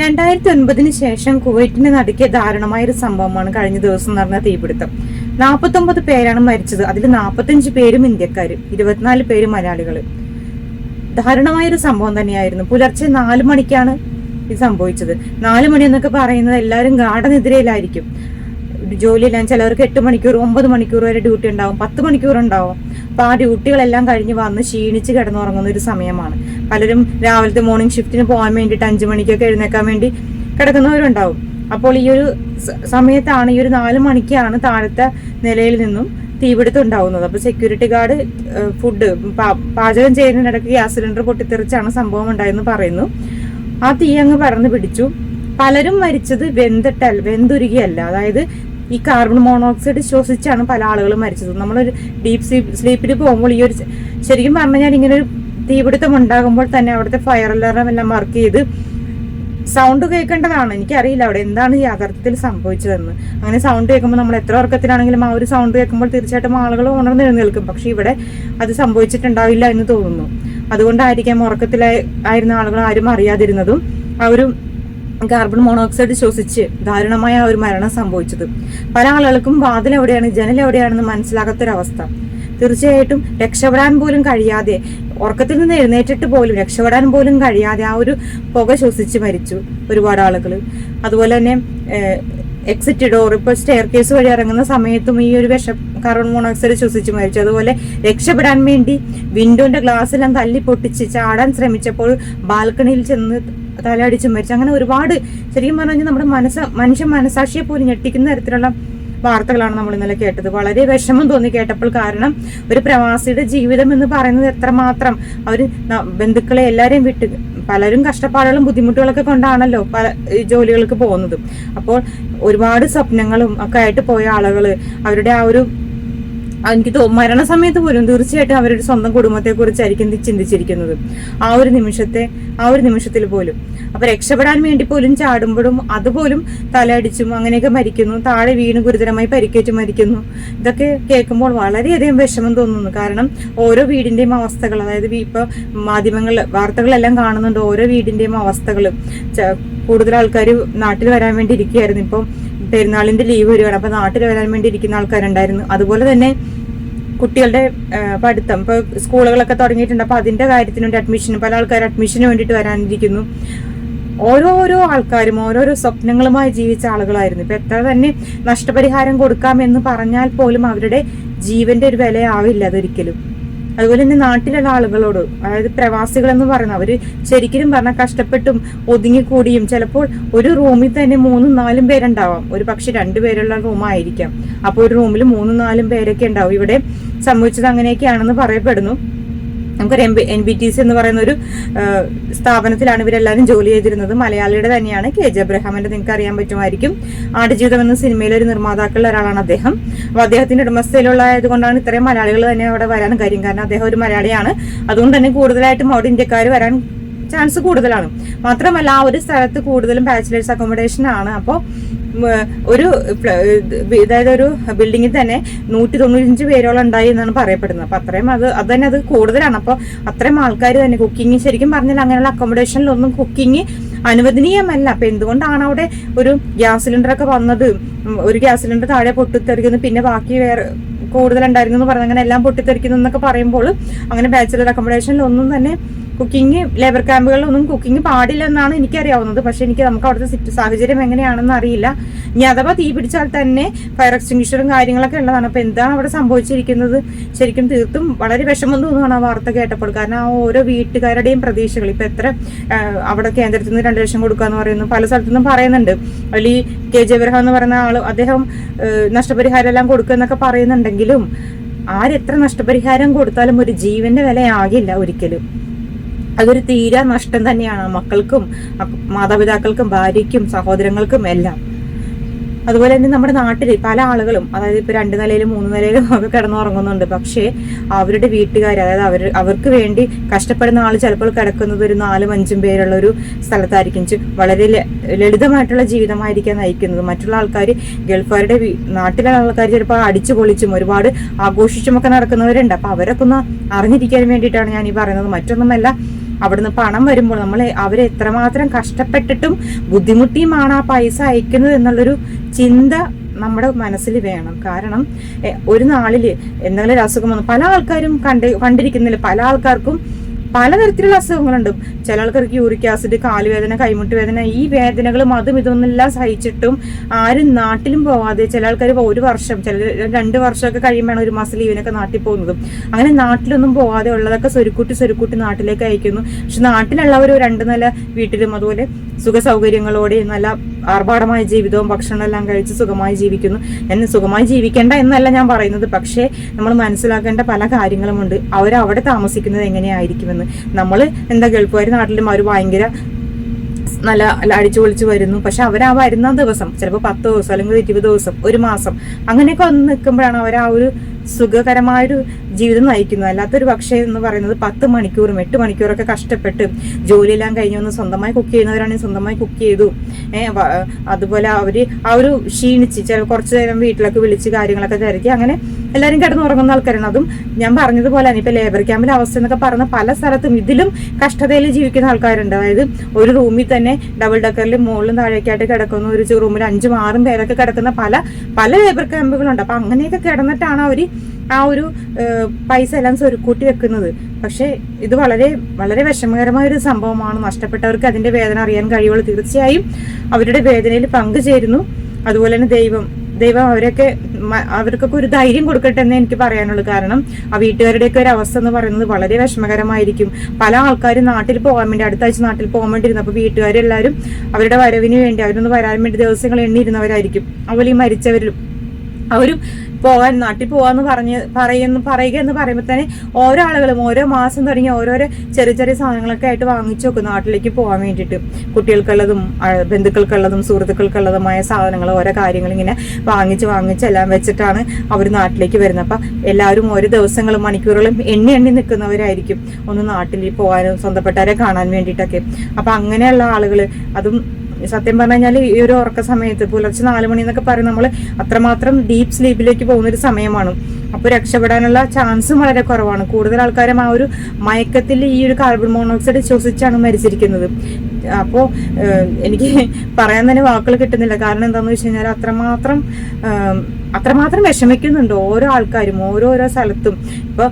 രണ്ടായിരത്തി ഒൻപതിന് ശേഷം കുവൈറ്റിന് നടുക്കിയ ദാരുണമായ ഒരു സംഭവമാണ് കഴിഞ്ഞ ദിവസം നടന്ന തീപിടുത്തം. നാൽപ്പത്തൊമ്പത് പേരാണ് മരിച്ചത്. അതിൽ നാൽപ്പത്തഞ്ച് പേരും ഇന്ത്യക്കാര് ഇരുപത്തിനാല് പേര് മലയാളികൾ ദാരുണമായൊരു സംഭവം തന്നെയായിരുന്നു. പുലർച്ചെ നാല് മണിക്കാണ് ഇത് സംഭവിച്ചത്. നാല് മണി എന്നൊക്കെ പറയുന്നത് എല്ലാവരും ഗാഠനിദ്രയിലായിരിക്കും. ജോലിയെല്ലാം ചിലവർക്ക് എട്ട് മണിക്കൂർ ഒമ്പത് മണിക്കൂർ വരെ ഡ്യൂട്ടി ഉണ്ടാവും. പത്ത് മണിക്കൂർ ഉണ്ടാവും. അപ്പൊ ആ ഡ്യൂട്ടികളെല്ലാം കഴിഞ്ഞ് വന്ന് ക്ഷീണിച്ച് കിടന്നുറങ്ങുന്ന ഒരു സമയമാണ്. പലരും രാവിലത്തെ മോർണിംഗ് ഷിഫ്റ്റിന് പോകാൻ വേണ്ടിയിട്ട് അഞ്ചു മണിക്കൊക്കെ എഴുന്നേക്കാൻ വേണ്ടി കിടക്കുന്നവരുണ്ടാവും. അപ്പോൾ ഈ ഒരു സമയത്താണ് ഈ ഒരു നാല് മണിക്കാണ് താഴത്തെ നിലയിൽ നിന്നും തീപിടുത്തം ഉണ്ടാവുന്നത്. അപ്പോൾ സെക്യൂരിറ്റി ഗാർഡ് ഫുഡ് പാചകം ചെയ്യുന്നതിനിടയ്ക്ക് ഗ്യാസ് സിലിണ്ടർ പൊട്ടിത്തെറിച്ചാണ് സംഭവം ഉണ്ടായെന്ന് പറയുന്നു. ആ തീ അങ്ങ് പറന്ന് പിടിച്ചു. പലരും മരിച്ചത് വെന്തിട്ടല്ല വെന്തുരുകിയല്ല. അതായത് ഈ കാർബൺ മോണോക്സൈഡ് ശ്വസിച്ചാണ് പല ആളുകളും മരിച്ചത്. നമ്മളൊരു ഡീപ് സ്ലീപ്പ് സ്ലീപ്പിൽ പോകുമ്പോൾ ഈ ഒരു ശരിക്കും പറഞ്ഞു കഴിഞ്ഞാൽ ഇങ്ങനെ ഒരു തീപിടുത്തം ഉണ്ടാകുമ്പോൾ തന്നെ അവിടുത്തെ ഫയർ അലാറം എല്ലാം വർക്ക് ചെയ്ത് സൗണ്ട് കേൾക്കേണ്ടതാണ്. എനിക്കറിയില്ല അവിടെ എന്താണ് യാഥാർത്ഥ്യത്തിൽ സംഭവിച്ചതെന്ന്. അങ്ങനെ സൗണ്ട് കേൾക്കുമ്പോൾ നമ്മൾ എത്ര ഉറക്കത്തിലാണെങ്കിലും ആ ഒരു സൗണ്ട് കേൾക്കുമ്പോൾ തീർച്ചയായിട്ടും ആളുകൾ ഉണർന്നു നിൽക്കും പക്ഷെ ഇവിടെ അത് സംഭവിച്ചിട്ടുണ്ടാവില്ല എന്ന് തോന്നുന്നു. അതുകൊണ്ടായിരിക്കാം ഉറക്കത്തിലായി ആയിരുന്ന ആളുകൾ ആരും അറിയാതിരുന്നതും അവരും കാർബൺ മോണോക്സൈഡ് ശ്വസിച്ച് ദാരുണമായ ഒരു മരണം സംഭവിച്ചത്. പല ആളുകൾക്കും വാതിൽ എവിടെയാണ് ജനൽ എവിടെയാണെന്ന് മനസ്സിലാകാത്തൊരവസ്ഥ. തീർച്ചയായിട്ടും രക്ഷപ്പെടാൻ പോലും കഴിയാതെ ഉറക്കത്തിൽ നിന്ന് എഴുന്നേറ്റിട്ട് പോലും രക്ഷപ്പെടാൻ പോലും കഴിയാതെ ആ ഒരു പുക ശ്വസിച്ച് മരിച്ചു ഒരുപാട് ആളുകൾ. അതുപോലെ തന്നെ എക്സിറ്റ് ഡോർ ഇപ്പോൾ സ്റ്റെയർ കേസ് വഴി ഇറങ്ങുന്ന സമയത്തും ഈ ഒരു വിഷ കാർബൺ മോണോക്സൈഡ് ശ്വസിച്ച് മരിച്ചു. അതുപോലെ രക്ഷപ്പെടാൻ വേണ്ടി വിൻഡോന്റെ ഗ്ലാസ് എല്ലാം തല്ലി പൊട്ടിച്ച് ചാടാൻ ശ്രമിച്ചപ്പോൾ ബാൽക്കണിയിൽ ചെന്ന് തലയടിച്ച് മരിച്ചു. അങ്ങനെ ഒരുപാട് ശരിക്കും പറഞ്ഞു കഴിഞ്ഞാൽ നമ്മുടെ മനസ്സ് മനുഷ്യ മനസാക്ഷിയെ പോലും ഞെട്ടിക്കുന്ന തരത്തിലുള്ള വാർത്തകളാണ് നമ്മൾ ഇന്നലെ കേട്ടത്. വളരെ വിഷമം തോന്നി കേട്ടപ്പോൾ കാരണം ഒരു പ്രവാസിയുടെ ജീവിതം എന്ന് പറയുന്നത് എത്രമാത്രം അവർ ബന്ധുക്കളെ എല്ലാവരെയും വിട്ട് പലരും കഷ്ടപ്പാടുകളും ബുദ്ധിമുട്ടുകളൊക്കെ കൊണ്ടാണല്ലോ പല ജോലികൾക്ക് പോകുന്നത്. അപ്പോൾ ഒരുപാട് സ്വപ്നങ്ങളും ഒക്കെ ആയിട്ട് പോയ ആളുകൾ അവരുടെ ആ ഒരു എനിക്ക് മരണ മരണസമയത്ത് പോലും തീർച്ചയായിട്ടും അവരുടെ സ്വന്തം കുടുംബത്തെ കുറിച്ചായിരിക്കും ചിന്തിച്ചിരിക്കുന്നത്. ആ ഒരു നിമിഷത്തെ ആ ഒരു നിമിഷത്തിൽ പോലും. അപ്പൊ രക്ഷപ്പെടാൻ വേണ്ടി പോലും ചാടുമ്പോഴും അതുപോലും തലയടിച്ചും അങ്ങനെയൊക്കെ മരിക്കുന്നു. താഴെ വീണ് ഗുരുതരമായി പരിക്കേറ്റ് മരിക്കുന്നു. ഇതൊക്കെ കേൾക്കുമ്പോൾ വളരെയധികം വിഷമം തോന്നുന്നു. കാരണം ഓരോ വീടിന്റെയും അവസ്ഥകൾ അതായത് ഇപ്പൊ മാധ്യമങ്ങൾ വാർത്തകളെല്ലാം കാണുന്നുണ്ട് ഓരോ വീടിന്റെയും അവസ്ഥകൾ കൂടുതൽ ആൾക്കാർ നാട്ടിൽ വരാൻ വേണ്ടി ഇരിക്കുകയായിരുന്നു. ഇപ്പം പെരുന്നാളിന്റെ ലീവ് വരികയാണ് അപ്പൊ നാട്ടിൽ വരാൻ വേണ്ടി ഇരിക്കുന്ന ആൾക്കാരുണ്ടായിരുന്നു. അതുപോലെ തന്നെ കുട്ടികളുടെ പഠിത്തം. ഇപ്പൊ സ്കൂളുകളൊക്കെ തുടങ്ങിയിട്ടുണ്ട്. അപ്പൊ അതിന്റെ കാര്യത്തിന് വേണ്ടി അഡ്മിഷന് പല ആൾക്കാർ അഡ്മിഷന് വേണ്ടിയിട്ട് വരാനിരിക്കുന്നു. ഓരോരോ ആൾക്കാരും ഓരോരോ സ്വപ്നങ്ങളുമായി ജീവിച്ച ആളുകളായിരുന്നു. ഇപ്പൊ എത്ര തന്നെ നഷ്ടപരിഹാരം കൊടുക്കാമെന്ന് പറഞ്ഞാൽ പോലും അവരുടെ ജീവന്റെ ഒരു വിലയാവില്ല അതൊരിക്കലും. അതുപോലെ തന്നെ നാട്ടിലുള്ള ആളുകളോട് അതായത് പ്രവാസികൾ എന്ന് പറയുന്ന അവർ ശരിക്കും പറഞ്ഞാൽ കഷ്ടപ്പെട്ടും ഒതുങ്ങിക്കൂടിയും ചിലപ്പോൾ ഒരു റൂമിൽ തന്നെ മൂന്നും നാലും പേരുണ്ടാവാം. ഒരു പക്ഷെ രണ്ടുപേരുള്ള റൂമായിരിക്കാം. അപ്പോൾ ഒരു റൂമിൽ മൂന്നും നാലും പേരൊക്കെ ഉണ്ടാവും. ഇവിടെ സംഭവിച്ചത് അങ്ങനെയൊക്കെയാണെന്ന് പറയപ്പെടുന്നു. നമുക്കൊരു എൻ ബി ടി സി എന്ന് പറയുന്ന ഒരു സ്ഥാപനത്തിലാണ് ഇവരെല്ലാവരും ജോലി ചെയ്തിരുന്നത്. മലയാളിയുടെ തന്നെയാണ് കെ ജെ അബ്രഹാമിന്റെ നിങ്ങൾക്ക് അറിയാൻ പറ്റുമായിരിക്കും. ആടുജീവിതം എന്ന സിനിമയിലെ ഒരു നിർമ്മാതാക്കളിൽ ഒരാളാണ് അദ്ദേഹം. അപ്പൊ അദ്ദേഹത്തിന്റെ ഉടമസ്ഥയിലുള്ള ആയതുകൊണ്ടാണ് ഇത്രയും മലയാളികൾ തന്നെ അവിടെ വരാൻ കാര്യം. കാരണം അദ്ദേഹം ഒരു മലയാളിയാണ്. അതുകൊണ്ട് തന്നെ കൂടുതലായിട്ടും അവിടെ ഇന്ത്യക്കാർ വരാൻ ചാൻസ് കൂടുതലാണ്. മാത്രമല്ല ആ ഒരു സ്ഥലത്ത് കൂടുതലും ബാച്ചിലേഴ്സ് അക്കോമഡേഷൻ ആണ്. അപ്പോൾ ഒരു അതായത് ഒരു ബിൽഡിങ്ങിൽ തന്നെ നൂറ്റി തൊണ്ണൂറ്റഞ്ച് പേരോളം ഉണ്ടായി എന്നാണ് പറയപ്പെടുന്നത്. അപ്പൊ അത്രയും അത് അത് തന്നെ അത് കൂടുതലാണ്. അപ്പോൾ അത്രയും ആൾക്കാർ തന്നെ കുക്കിംഗ് ശരിക്കും പറഞ്ഞാൽ അങ്ങനെയുള്ള അക്കോമഡേഷനിലൊന്നും കുക്കിംഗ് അനുവദനീയമല്ല. അപ്പൊ എന്തുകൊണ്ടാണ് അവിടെ ഒരു ഗ്യാസ് സിലിണ്ടർ ഒക്കെ വന്നത്? ഒരു ഗ്യാസ് സിലിണ്ടർ താഴെ പൊട്ടിത്തെറിക്കുന്നു പിന്നെ ബാക്കി വേറെ കൂടുതലുണ്ടായിരുന്നു എന്ന് പറഞ്ഞ് അങ്ങനെ എല്ലാം പൊട്ടിത്തെറിക്കുന്നു എന്നൊക്കെ പറയുമ്പോൾ അങ്ങനെ ബാച്ചിലർ അക്കോമഡേഷനിൽ ഒന്നും തന്നെ കുക്കിംഗ് ലേബർ ക്യാമ്പുകളിലൊന്നും കുക്കിംഗ് പാടില്ല എന്നാണ് എനിക്കറിയാവുന്നത്. പക്ഷെ എനിക്ക് നമുക്ക് അവിടുത്തെ സാഹചര്യം എങ്ങനെയാണെന്ന് അറിയില്ല. ഇനി അഥവാ തീ പിടിച്ചാൽ തന്നെ ഫയർ എക്സ്റ്റിങ്ഷറും കാര്യങ്ങളൊക്കെ ഉള്ളതാണ്. അപ്പൊ എന്താണ് അവിടെ സംഭവിച്ചിരിക്കുന്നത്? ശരിക്കും തീർത്തും വളരെ വിഷമം തോന്നുകയാണ് ആ വാർത്ത കേട്ടപ്പോൾ. കാരണം ആ ഓരോ വീട്ടുകാരുടെയും പ്രതീക്ഷകൾ. ഇപ്പൊ എത്ര അവിടെ കേന്ദ്രത്തിൽ നിന്ന് രണ്ട് ലക്ഷം കൊടുക്കുക കൊടുക്കാന്ന് പറയുന്നു. പല സ്ഥലത്തു നിന്നും പറയുന്നുണ്ട്. അതിൽ കെ. ജെ. അബ്രഹാം എന്ന് പറയുന്ന ആൾ അദ്ദേഹം നഷ്ടപരിഹാരം എല്ലാം കൊടുക്കുമെന്നൊക്കെ പറയുന്നുണ്ടെങ്കിലും ആരെത്ര നഷ്ടപരിഹാരം കൊടുത്താലും ഒരു ജീവന്റെ വിലയാകില്ല ഒരിക്കലും. അതൊരു തീരാ നഷ്ടം തന്നെയാണ് മക്കൾക്കും മാതാപിതാക്കൾക്കും ഭാര്യയ്ക്കും സഹോദരങ്ങൾക്കും എല്ലാം. അതുപോലെ തന്നെ നമ്മുടെ നാട്ടിൽ പല ആളുകളും അതായത് ഇപ്പൊ രണ്ട് നിലയിലും മൂന്ന് നിലയിലും ഒക്കെ കിടന്നുറങ്ങുന്നുണ്ട്. പക്ഷേ അവരുടെ വീട്ടുകാർ അതായത് അവർ അവർക്ക് വേണ്ടി കഷ്ടപ്പെടുന്ന ആൾ ചിലപ്പോൾ കിടക്കുന്നത് ഒരു നാലും അഞ്ചും പേരുള്ള ഒരു സ്ഥലത്തായിരിക്കും. വളരെ ലളിതമായിട്ടുള്ള ജീവിതമായിരിക്കാം നയിക്കുന്നത്. മറ്റുള്ള ആൾക്കാർ ഗൾഫുകാരുടെ നാട്ടിലുള്ള നാട്ടിലെ ആൾക്കാർ ചിലപ്പോൾ അടിച്ചു പൊളിച്ചും ഒരുപാട് ആഘോഷിച്ചും ഒക്കെ നടക്കുന്നവരുണ്ട്. അപ്പൊ അവരൊക്കെ ഒന്ന് അറിഞ്ഞിരിക്കാൻ വേണ്ടിയിട്ടാണ് ഞാൻ ഈ പറയുന്നത്. മറ്റൊന്നുമല്ല അവിടുന്ന് പണം വരുമ്പോൾ നമ്മൾ അവരെ എത്രമാത്രം കഷ്ടപ്പെട്ടിട്ടും ബുദ്ധിമുട്ടിയുമാണ് ആ പൈസ അയക്കുന്നത് എന്നുള്ളൊരു ചിന്ത നമ്മുടെ മനസ്സിൽ വേണം. കാരണം ഒരു നാളിൽ എന്തെങ്കിലും ഒരു അസുഖം വന്നു പല ആൾക്കാരും കണ്ട് കണ്ടിരിക്കുന്നില്ല. പല ആൾക്കാർക്കും പലതരത്തിലുള്ള അസുഖങ്ങളുണ്ട്. ചില ആൾക്കാർക്ക് യൂറിക് ആസിഡ് കാലുവേദന കൈമുട്ട് വേദന ഈ വേദനകളും അതും ഇതൊന്നെല്ലാം സഹിച്ചിട്ടും ആരും നാട്ടിലും പോവാതെ ചില ആൾക്കാർ ഒരു വർഷം ചില രണ്ട് വർഷമൊക്കെ കഴിയുമ്പോഴാണ് ഒരു മാസം ലീവിനൊക്കെ നാട്ടിൽ പോകുന്നതും. അങ്ങനെ നാട്ടിലൊന്നും പോവാതെ ഉള്ളതൊക്കെ സ്വരുക്കൂട്ടി സ്വരുക്കൂട്ടി നാട്ടിലേക്ക് അയക്കുന്നു. പക്ഷെ നാട്ടിലുള്ളവർ രണ്ട് നില വീട്ടിലും അതുപോലെ സുഖ സൗകര്യങ്ങളോടെ നല്ല ആർഭാടമായ ജീവിതവും ഭക്ഷണമെല്ലാം കഴിച്ച് സുഖമായി ജീവിക്കുന്നു. എന്നെ സുഖമായി ജീവിക്കേണ്ട എന്നല്ല ഞാൻ പറയുന്നത്. പക്ഷേ നമ്മൾ മനസ്സിലാക്കേണ്ട പല കാര്യങ്ങളുമുണ്ട്. അവരവിടെ താമസിക്കുന്നത് എങ്ങനെയായിരിക്കുമെന്ന്. നമ്മൾ എന്താ ഗൾഫുകാർ നാട്ടിലും അവർ ഭയങ്കര നല്ല അടിച്ചു പൊളിച്ച് വരുന്നു. പക്ഷെ അവർ ആ വരുന്ന ദിവസം ചിലപ്പോൾ പത്ത് ദിവസം അല്ലെങ്കിൽ ഇരുപത് ദിവസം ഒരു മാസം അങ്ങനെയൊക്കെ വന്ന് നിൽക്കുമ്പോഴാണ് അവർ ആ ഒരു സുഖകരമായൊരു ജീവിതം നയിക്കുന്നു. അല്ലാത്തൊരു പക്ഷേ എന്ന് പറയുന്നത് പത്ത് മണിക്കൂറും എട്ട് മണിക്കൂറൊക്കെ കഷ്ടപ്പെട്ട് ജോലിയെല്ലാം കഴിഞ്ഞ് വന്ന് സ്വന്തമായി കുക്ക് ചെയ്യുന്നവരാണെങ്കിൽ സ്വന്തമായി കുക്ക് ചെയ്തു. അതുപോലെ അവർ ആ ഒരു ക്ഷീണിച്ച് ചില കുറച്ച് നേരം വീട്ടിലൊക്കെ വിളിച്ച് കാര്യങ്ങളൊക്കെ തിരക്കി അങ്ങനെ എല്ലാവരും കിടന്നുറങ്ങുന്ന ആൾക്കാരാണ്. അതും ഞാൻ പറഞ്ഞതുപോലെ തന്നെ ഇപ്പൊ ലേബർ ക്യാമ്പിലെ അവസ്ഥ എന്നൊക്കെ പറഞ്ഞ പല സ്ഥലത്തും ഇതിലും കഷ്ടതയിൽ ജീവിക്കുന്ന ആൾക്കാരുണ്ട്. അതായത് ഒരു റൂമിൽ തന്നെ ഡബിൾ ഡക്കറിൽ മുകളിലും താഴേക്കായിട്ട് കിടക്കുന്ന ഒരു റൂമിൽ അഞ്ചും ആറും പേരൊക്കെ കിടക്കുന്ന പല പല ലേബർ ക്യാമ്പുകളുണ്ട് അപ്പൊ അങ്ങനെയൊക്കെ കിടന്നിട്ടാണ് അവർ ആ ഒരു പൈസ എല്ലാം സ്വരുക്കൂട്ടി വെക്കുന്നത്. പക്ഷേ ഇത് വളരെ വളരെ വിഷമകരമായ ഒരു സംഭവമാണ്. നഷ്ടപ്പെട്ടവർക്ക് അതിന്റെ വേദന അറിയാൻ കഴിയുള്ളൂ തീർച്ചയായും അവരുടെ വേദനയിൽ പങ്കുചേരുന്നു അതുപോലെ തന്നെ ദൈവം ദൈവം അവരൊക്കെ അവർക്കൊക്കെ ഒരു ധൈര്യം കൊടുക്കട്ടെ എന്ന് എനിക്ക് പറയാനുള്ളൂ. കാരണം ആ വീട്ടുകാരുടെയൊക്കെ ഒരു അവസ്ഥ എന്ന് പറയുന്നത് വളരെ വിഷമകരമായിരിക്കും. പല ആൾക്കാരും നാട്ടിൽ പോകാൻ വേണ്ടി അടുത്ത ആഴ്ച നാട്ടിൽ പോകാൻ വേണ്ടിയിരുന്നു അപ്പൊ വീട്ടുകാരെല്ലാവരും അവരുടെ വരവിന് വേണ്ടി അവരൊന്ന് വരാൻ വേണ്ടി ദിവസങ്ങൾ എണ്ണിയിരുന്നവരായിരിക്കും. അതുപോലെ ഈ മരിച്ചവരിലും അവരും പോകാൻ നാട്ടിൽ പോവാന്ന് പറഞ്ഞ് പറയുന്നു പറയുക എന്ന് പറയുമ്പോൾ തന്നെ ഓരോ ആളുകളും ഓരോ മാസം തുടങ്ങി ഓരോരോ ചെറിയ ചെറിയ സാധനങ്ങളൊക്കെ ആയിട്ട് വാങ്ങിച്ചു വെക്കും നാട്ടിലേക്ക് പോകാൻ വേണ്ടിയിട്ട്. കുട്ടികൾക്കുള്ളതും ബന്ധുക്കൾക്കുള്ളതും സുഹൃത്തുക്കൾക്കുള്ളതുമായ സാധനങ്ങൾ ഓരോ കാര്യങ്ങൾ ഇങ്ങനെ വാങ്ങിച്ച് വാങ്ങിച്ച് എല്ലാം വെച്ചിട്ടാണ് അവർ നാട്ടിലേക്ക് വരുന്നത്. അപ്പം എല്ലാവരും ഓരോ ദിവസങ്ങളും മണിക്കൂറുകളും എണ്ണി എണ്ണി നിൽക്കുന്നവരായിരിക്കും ഒന്ന് നാട്ടിൽ പോകാനും സ്വന്തപ്പെട്ടവരെ കാണാൻ വേണ്ടിയിട്ടൊക്കെ. അപ്പം അങ്ങനെയുള്ള ആളുകൾ അതും സത്യം പറഞ്ഞു കഴിഞ്ഞാൽ ഈ ഒരു ഉറക്ക സമയത്ത് പുലർച്ചെ നാല് മണി എന്നൊക്കെ പറയും നമ്മൾ അത്രമാത്രം ഡീപ്പ് സ്ലീപ്പിലേക്ക് പോകുന്ന ഒരു സമയമാണ്. അപ്പോൾ രക്ഷപ്പെടാനുള്ള ചാൻസും വളരെ കുറവാണ്. കൂടുതൽ ആൾക്കാരും ആ ഒരു മയക്കത്തിൽ ഈ ഒരു കാർബൺ മോണോക്സൈഡ് ശ്വസിച്ചാണ് മരിച്ചിരിക്കുന്നത്. അപ്പോൾ എനിക്ക് പറയാൻ തന്നെ വാക്കുകൾ കിട്ടുന്നില്ല. കാരണം എന്താണെന്ന് വെച്ച് കഴിഞ്ഞാൽ അത്രമാത്രം അത്രമാത്രം വിഷമിക്കുന്നുണ്ട് ഓരോ ആൾക്കാരും ഓരോരോ സ്ഥലത്തും. ഇപ്പോൾ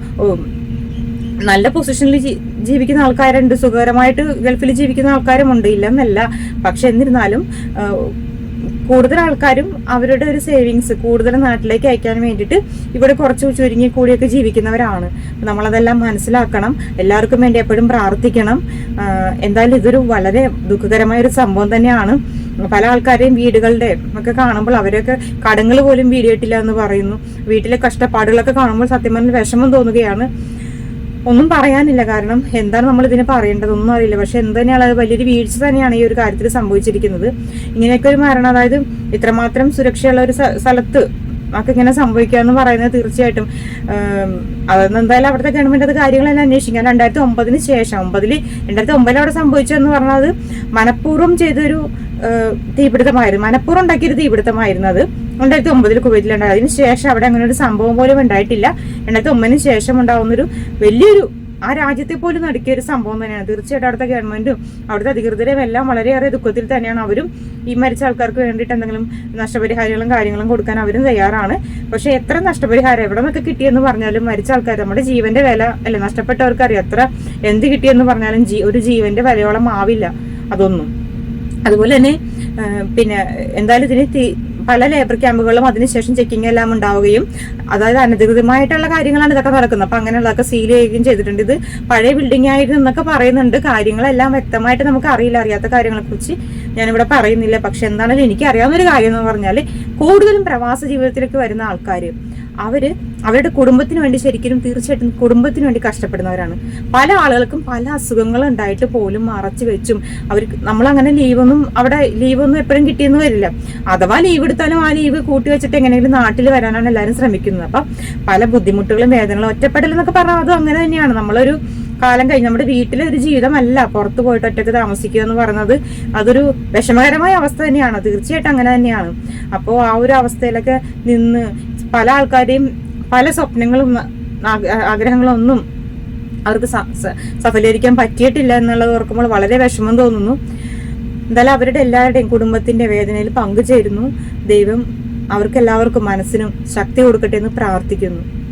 നല്ല പൊസിഷനിൽ ജീവിക്കുന്ന ആൾക്കാരുണ്ട്. സുഖകരമായിട്ട് ഗൾഫിൽ ജീവിക്കുന്ന ആൾക്കാരും ആൾക്കാരുമുണ്ട്. ഇല്ലെന്നല്ല. പക്ഷെ എന്നിരുന്നാലും കൂടുതൽ ആൾക്കാരും അവരുടെ ഒരു സേവിങ്സ് കൂടുതൽ നാട്ടിലേക്ക് അയക്കാൻ വേണ്ടിയിട്ട് ഇവിടെ കുറച്ച് ചുരുങ്ങി കൂടിയൊക്കെ ജീവിക്കുന്നവരാണ്. നമ്മളതെല്ലാം മനസ്സിലാക്കണം. എല്ലാവർക്കും വേണ്ടി എപ്പോഴും പ്രാർത്ഥിക്കണം. എന്തായാലും ഇതൊരു വളരെ ദുഃഖകരമായ ഒരു സംഭവം തന്നെയാണ്. പല ആൾക്കാരെയും വീടുകളുടെ ഒക്കെ കാണുമ്പോൾ അവരൊക്കെ കടങ്ങൾ പോലും വീടിയിട്ടില്ല എന്ന് പറയുന്നു. വീട്ടിലെ കഷ്ടപ്പാടുകളൊക്കെ കാണുമ്പോൾ സത്യം പറഞ്ഞാൽ വിഷമം തോന്നുകയാണ്. ഒന്നും പറയാനില്ല. കാരണം എന്താണ് നമ്മൾ ഇതിന് പറയേണ്ടത്? ഒന്നും അറിയില്ല. പക്ഷെ എന്ത് അത് വലിയൊരു വീഴ്ച തന്നെയാണ് ഈ ഒരു കാര്യത്തിൽ സംഭവിച്ചിരിക്കുന്നത്. ഇങ്ങനെയൊക്കെ ഒരു മരണം അതായത് ഇത്രമാത്രം സുരക്ഷയുള്ള ഒരു സ്ഥ- സ്ഥലത്ത് നമുക്ക് ഇങ്ങനെ സംഭവിക്കുക എന്ന് പറയുന്നത് തീർച്ചയായിട്ടും അതൊന്നും എന്തായാലും അവിടുത്തെ ഗവൺമെന്റ് അത് കാര്യങ്ങളെല്ലാം അന്വേഷിക്കാം. രണ്ടായിരത്തി ഒമ്പതിന് ശേഷം ഒമ്പതിൽ രണ്ടായിരത്തി ഒമ്പതിൽ അവിടെ സംഭവിച്ചതെന്ന് പറഞ്ഞാൽ മനഃപൂർവം ചെയ്തൊരു തീപിടുത്തമായിരുന്നു. മനഃപൂർവം ഉണ്ടാക്കിയൊരു തീപിടുത്തമായിരുന്നു അത്. രണ്ടായിരത്തി ഒമ്പതിൽ കുവൈറ്റിലുണ്ടായി അതിന് ശേഷം അവിടെ അങ്ങനെ ഒരു സംഭവം പോലും ഉണ്ടായിട്ടില്ല. രണ്ടായിരത്തി ഒമ്പതിന് ശേഷം ഉണ്ടാവുന്നൊരു വലിയൊരു ആ രാജ്യത്തെ പോലും നടുക്കിയ ഒരു സംഭവം തന്നെയാണ്. തീർച്ചയായിട്ടും അവിടുത്തെ ഗവൺമെന്റും അവിടുത്തെ അധികൃതരും എല്ലാം വളരെയേറെ ദുഃഖത്തിൽ തന്നെയാണ് അവരും ഈ മരിച്ച ആൾക്കാർക്ക് വേണ്ടിയിട്ട് എന്തെങ്കിലും നഷ്ടപരിഹാരങ്ങളും കാര്യങ്ങളും കൊടുക്കാൻ അവരും തയ്യാറാണ്. പക്ഷെ എത്ര നഷ്ടപരിഹാരം എവിടെ നിന്നൊക്കെ കിട്ടിയെന്ന് പറഞ്ഞാലും മരിച്ച ആൾക്കാർ നമ്മുടെ ജീവന്റെ വില അല്ലെ നഷ്ടപ്പെട്ടവർക്ക് അറിയാം എത്ര എന്ത് കിട്ടിയെന്ന് പറഞ്ഞാലും ഒരു ജീവന്റെ വിലയോളം ആവില്ല. അതൊന്നും. അതുപോലെ തന്നെ പിന്നെ എന്തായാലും ഇതിന് പല ലേബർ ക്യാമ്പുകളിലും അതിനുശേഷം ചെക്കിംഗ് എല്ലാം ഉണ്ടാവുകയും അതായത് അനധികൃതമായിട്ടുള്ള കാര്യങ്ങളാണ് ഇതൊക്കെ നടക്കുന്നത്. അപ്പൊ അങ്ങനെയുള്ളതൊക്കെ സീൽ ചെയ്യുകയും ചെയ്തിട്ടുണ്ട്. ഇത് പഴയ ബിൽഡിംഗ് ആയിരുന്നു എന്നൊക്കെ പറയുന്നുണ്ട്. കാര്യങ്ങളെല്ലാം വ്യക്തമായിട്ട് നമുക്ക് അറിയില്ല. അറിയാത്ത കാര്യങ്ങളെ കുറിച്ച് ഞാനിവിടെ പറയുന്നില്ല. പക്ഷെ എന്താണെങ്കിലും എനിക്ക് അറിയാവുന്ന ഒരു കാര്യം എന്ന് പറഞ്ഞാൽ കൂടുതലും പ്രവാസ ജീവിതത്തിലേക്ക് വരുന്ന ആൾക്കാർ അവർ അവരുടെ കുടുംബത്തിന് വേണ്ടി ശരിക്കും തീർച്ചയായിട്ടും കുടുംബത്തിന് വേണ്ടി കഷ്ടപ്പെടുന്നവരാണ്. പല ആളുകൾക്കും പല അസുഖങ്ങൾ ഉണ്ടായിട്ട് പോലും മറച്ചു വെച്ചും അവർക്ക് നമ്മളങ്ങനെ ലീവൊന്നും അവിടെ ലീവൊന്നും എപ്പോഴും കിട്ടിയെന്ന് വരില്ല. അഥവാ ലീവ് എടുത്താലും ആ ലീവ് കൂട്ടി വെച്ചിട്ട് എങ്ങനെയെങ്കിലും നാട്ടിൽ വരാനാണ് എല്ലാവരും ശ്രമിക്കുന്നത്. അപ്പം പല ബുദ്ധിമുട്ടുകളും വേദനകളും ഒറ്റപ്പെടൽ എന്നൊക്കെ പറഞ്ഞാൽ അതും അങ്ങനെ തന്നെയാണ്. നമ്മളൊരു കാലം കഴിഞ്ഞ് നമ്മുടെ വീട്ടിലെ ഒരു ജീവിതമല്ല. പുറത്തു പോയിട്ട് ഒറ്റയ്ക്ക് താമസിക്കുക എന്ന് പറയുന്നത് അതൊരു വിഷമകരമായ അവസ്ഥ തന്നെയാണ്. തീർച്ചയായിട്ടും അങ്ങനെ തന്നെയാണ്. അപ്പോൾ ആ ഒരു അവസ്ഥയിലൊക്കെ നിന്ന് പല ആൾക്കാരെയും പല സ്വപ്നങ്ങളും ആഗ്ര- ആഗ്രഹങ്ങളും ഒന്നും അവർക്ക് സഫലീകരിക്കാൻ പറ്റിയിട്ടില്ല എന്നുള്ളത് ഓർക്കുമ്പോൾ വളരെ വിഷമം തോന്നുന്നു. എന്തായാലും അവരുടെ എല്ലാവരുടെയും കുടുംബത്തിന്റെ വേദനയിൽ പങ്കുചേരുന്നു. ദൈവം അവർക്കെല്ലാവർക്കും മനസ്സിനും ശക്തി കൊടുക്കട്ടെ എന്ന് പ്രാർത്ഥിക്കുന്നു.